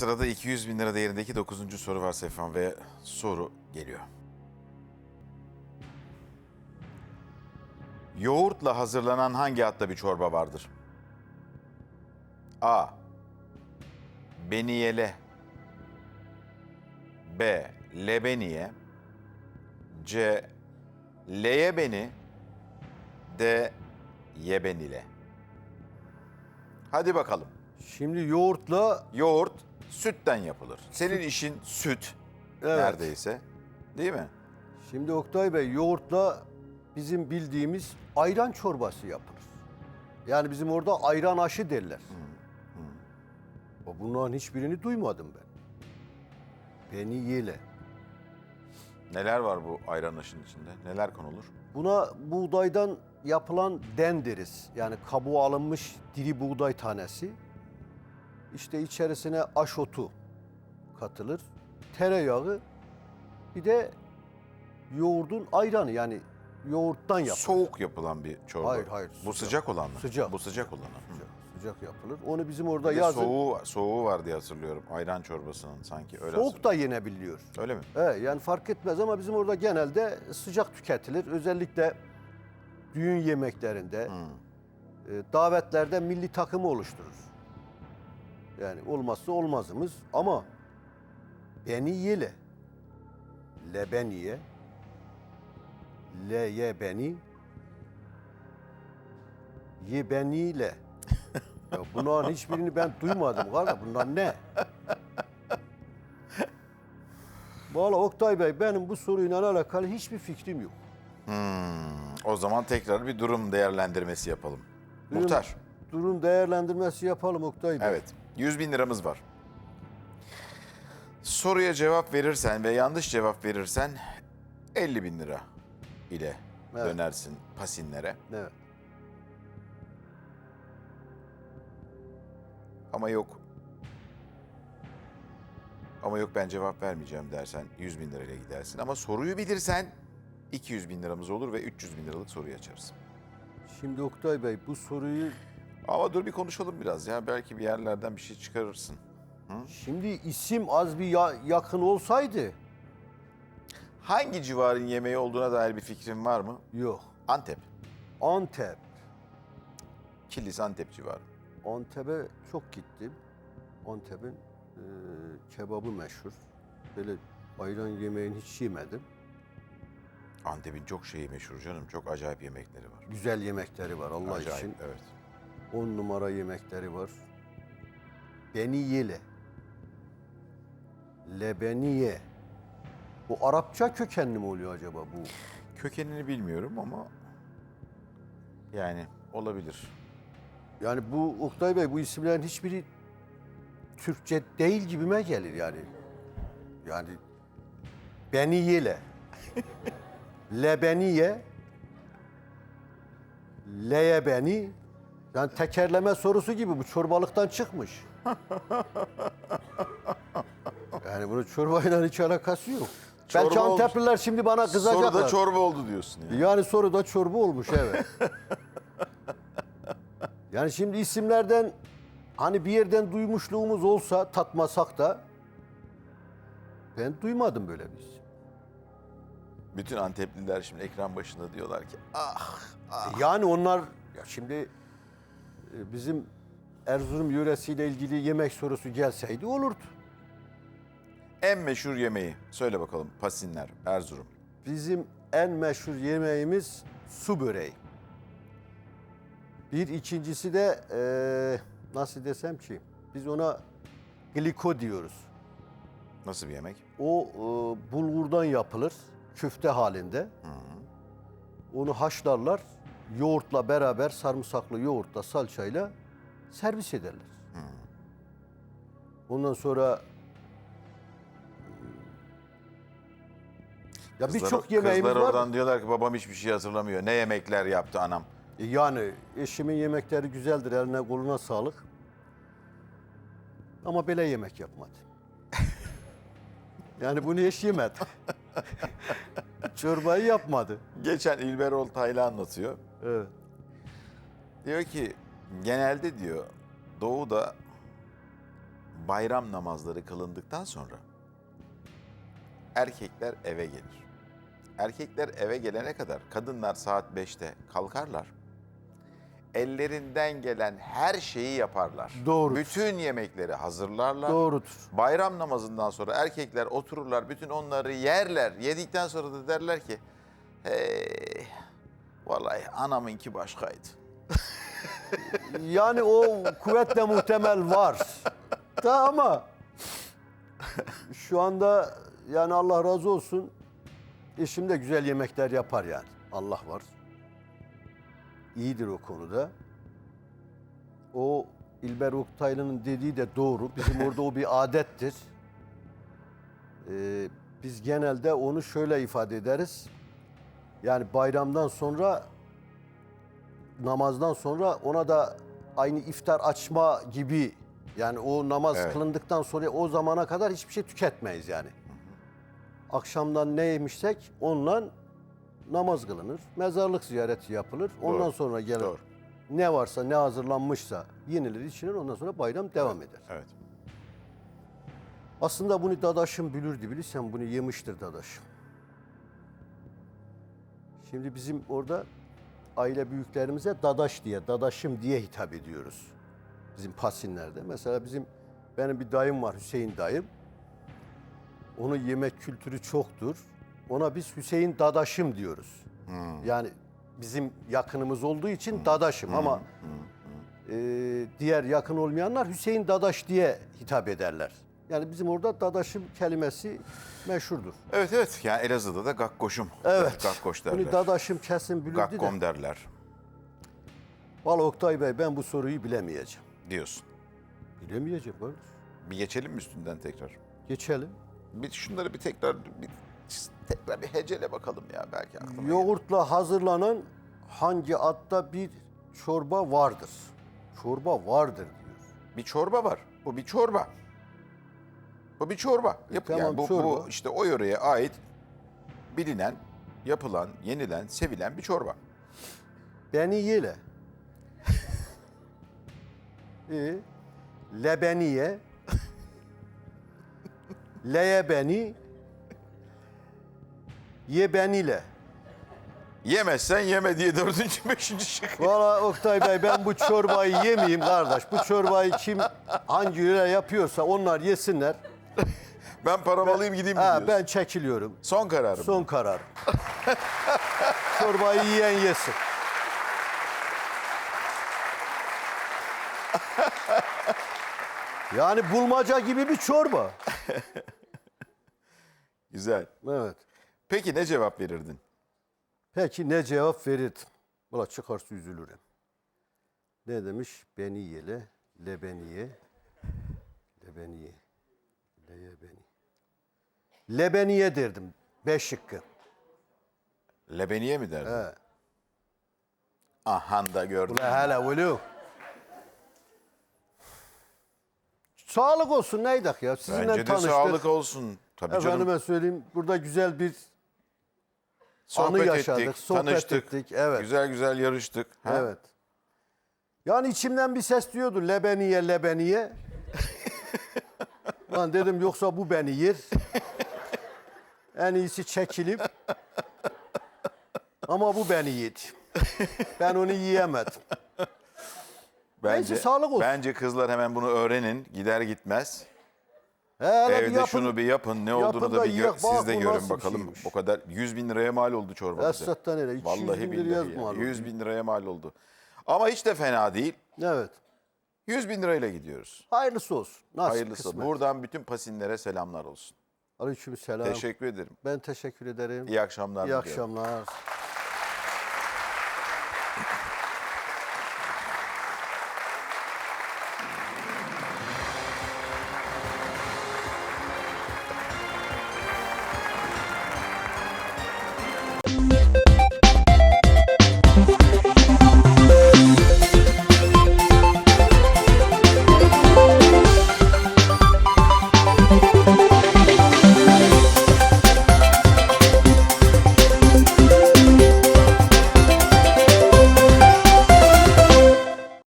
sırada 200 bin lira değerindeki 9. soru var Sefan ve soru geliyor. Yoğurtla hazırlanan hangi adda bir çorba vardır? A. Beniyele B. Lebeniye C. Leyebeni D. Yebenile Hadi bakalım. Şimdi yoğurtla Yoğurt sütten yapılır. Senin işin süt Evet. neredeyse. Değil mi? şimdi Oktay Bey yoğurtla bizim bildiğimiz ayran çorbası yapılır. Yani bizim orada ayran aşı derler. O Bunların hiçbirini duymadım ben. Beni yele. Neler var bu ayran aşının içinde? Neler konulur? Buna buğdaydan yapılan den deriz. Yani kabuğu alınmış diri buğday tanesi. İşte içerisine aşotu katılır. Tereyağı bir de yoğurdun ayranı yani yoğurttan yapılır. Soğuk yapılan bir çorba. Hayır, hayır, Bu sıcak. olan mı? Sıcak. Bu sıcak olanı. Hı. Sıcak, sıcak yapılır. Onu bizim orada Bir yazın soğuğu, soğuğu var diye hatırlıyorum. Ayran çorbasının sanki öyle soğuk da yenebiliyor. hatırlıyorum. Öyle mi? Evet, yani fark etmez ama bizim orada genelde sıcak tüketilir. Özellikle düğün yemeklerinde, e, davetlerde milli takımı oluşturur. Yani olmazsa olmazımız ama beni yele, lebeniye, le ye beni, ye beniyle. Ya bunların hiçbirini ben duymadım kardeş. Bunlar ne? Valla Oktay Bey benim bu soruyla alakalı hiçbir fikrim yok. O zaman tekrar bir durum değerlendirmesi yapalım. Durum- Muhtar. Durum değerlendirmesi yapalım Oktay Bey. Evet. 100 bin liramız var. Soruya cevap verirsen ve yanlış cevap verirsen 50 bin lira ile Evet. dönersin pasinlere. Evet. Ama yok. Ama yok ben cevap vermeyeceğim dersen 100 bin lirayla gidersin. Ama soruyu bilirsen 200 bin liramız olur ve 300 bin liralık soruyu açarız. Şimdi Oktay Bey bu soruyu Ama dur bir konuşalım biraz ya. Belki bir yerlerden bir şey çıkarırsın. şimdi isim az bir ya- yakın olsaydı Hangi civarın yemeği olduğuna dair bir fikrin var mı? yok. Antep. Antep. Kilis Antep civarı. Antep'e çok gittim. Antep'in e, kebabı meşhur. Böyle ayran yemeğini hiç yemedim. Antep'in çok şeyi meşhur canım. Çok acayip yemekleri var. Güzel yemekleri var Allah acayip, için. evet. On numara yemekleri var. Beniyele. Lebeniye. Bu Arapça kökenli mi oluyor acaba bu? Kökenini bilmiyorum ama yani olabilir. Yani bu Oktay Bey bu isimlerin hiçbiri Türkçe değil gibime gelir yani. Yani Beniyele. Lebeniye. Leye beni. Yani tekerleme sorusu gibi bu çorbalıktan çıkmış. Yani bunun çorbayla hiç alakası yok. Çorba Belki olmuş. Antepliler şimdi bana kızacaklar. Soruda çorba oldu diyorsun yani. Yani soruda çorba olmuş evet. yani şimdi isimlerden hani bir yerden duymuşluğumuz olsa tatmasak da ben duymadım böyle bir isim. Bütün Antepliler şimdi ekran başında diyorlar ki ah Yani onlar ya şimdi bizim Erzurum yöresiyle ilgili yemek sorusu gelseydi olurdu. en meşhur yemeği söyle bakalım Pasinler Erzurum. Bizim en meşhur yemeğimiz su böreği. Bir ikincisi de eee, nasıl desem ki biz ona gliko diyoruz. Nasıl bir yemek? O eee, bulgurdan yapılır küfte halinde. Onu haşlarlar. Yoğurtla beraber sarımsaklı yoğurtla salçayla servis ederler. Ondan sonra ya Kızlar- birçok yemeğimiz Kızlar var. oradan diyorlar ki babam hiçbir şey hatırlamıyor. Ne yemekler yaptı anam. E Yani eşimin yemekleri güzeldir, eline koluna sağlık. Ama böyle yemek yapmadı. yani bunu eş yemedi. Çorbayı yapmadı. Geçen İlber Ortaylı anlatıyor. Evet. Diyor ki genelde diyor doğuda bayram namazları kılındıktan sonra erkekler eve gelir. Erkekler eve gelene kadar kadınlar saat 5'te kalkarlar. Ellerinden gelen her şeyi yaparlar. Doğrudur. Bütün yemekleri hazırlarlar. Doğrudur. Bayram namazından sonra erkekler otururlar, bütün onları yerler. Yedikten sonra da derler ki, hey, vallahi anamınki başkaydı. Yani o kuvvetle muhtemel var. Da ama şu anda yani Allah razı olsun eşim de güzel yemekler yapar yani. Allah var. İyidir o konuda. O İlber Oktaylı'nın dediği de doğru. Bizim orada o bir adettir. Ee, biz genelde onu şöyle ifade ederiz. Yani bayramdan sonra namazdan sonra ona da aynı iftar açma gibi yani o namaz Evet. kılındıktan sonra o zamana kadar hiçbir şey tüketmeyiz yani. Akşamdan ne yemişsek onunla namaz kılınır. Mezarlık ziyareti yapılır. Ondan Doğru, sonra gelir. doğru. Ne varsa ne hazırlanmışsa yenilir içilir ondan sonra bayram devam eder. Evet. Aslında bunu dadaşım bilirdi bilirsen bunu yemiştir dadaşım. Şimdi bizim orada aile büyüklerimize dadaş diye, dadaşım diye hitap ediyoruz. Bizim Pasinler'de. Mesela bizim benim bir dayım var Hüseyin dayım. Onun yemek kültürü çoktur. Ona biz Hüseyin dadaşım diyoruz. Yani bizim yakınımız olduğu için dadaşım ama e, diğer yakın olmayanlar Hüseyin dadaş diye hitap ederler. Yani bizim orada dadaşım kelimesi meşhurdur. Evet evet. Yani Elazığ'da da gakkoşum. Evet. Gakkoş derler. Bunu dadaşım kesin bilirdi de. Gakkom derler Valla Oktay Bey ben bu soruyu bilemeyeceğim. diyorsun. Bilemeyeceğim kardeş. Bir geçelim mi üstünden tekrar? Geçelim. Bir şunları bir tekrar bir tekrar bir hecele bakalım ya belki aklıma. Yoğurtla hazırlanan hangi adda bir çorba vardır? Çorba vardır diyor. Bir çorba var. Bu bir çorba. Bu bir çorba. Yap, tamam, yani bu, bu çorba. işte o yöreye ait bilinen, yapılan, yenilen, sevilen bir çorba. Beni yele. İyi. Lebeniye. Leye Ye benile. Yemezsen yeme diye dördüncü, beşinci şık. Valla Oktay Bey ben bu çorbayı yemeyeyim kardeş. Bu çorbayı kim hangi yöre yapıyorsa onlar yesinler. Ben paramı alayım gideyim mi Ha, diyorsun? ben çekiliyorum. Son kararım. Son karar. çorbayı yiyen yesin. Yani bulmaca gibi bir çorba. Güzel. Evet. Peki ne cevap verirdin? Peki ne cevap verirdim? Valla çıkarsa üzülürüm. Ne demiş? Beni yele, lebeniye, lebeniye, leye beni. Lebeniye derdim. Beş şıkkı. Lebeniye mi derdin? He. Ahan da gördüm. Ula hele ulu. Sağlık olsun neydik ya? Sizinle Bence de tanıştık. sağlık olsun. Tabii canım. Efendime söyleyeyim burada güzel bir Sohbet anı yaşadık, ettik, sohbet tanıştık. ettik, evet. Güzel güzel yarıştık. Ha? Evet. Yani içimden bir ses diyordu lebeniye lebeniye. Lan dedim yoksa bu beni yer. En iyisi çekilip. Ama bu beni yedi. Ben onu yiyemedim. Bence, sağlık olsun. Bence kızlar hemen bunu öğrenin. Gider gitmez. Hele Evde bir yapın, şunu bir yapın ne yapın olduğunu da, da bir gör, yiyek, siz de görün bakalım. şeymiş. O kadar 100 bin liraya mal oldu çorba bize. Esnaftan Vallahi bin liraya ya. 100 bin liraya mal oldu. Ama hiç de fena değil. Evet. 100 bin lirayla gidiyoruz. Hayırlısı olsun. Nasıl Hayırlısı. kısmet. Buradan bütün pasinlere selamlar olsun. Aleyküm selam. Teşekkür ederim. Ben teşekkür ederim. İyi akşamlar. İyi diliyorum. akşamlar.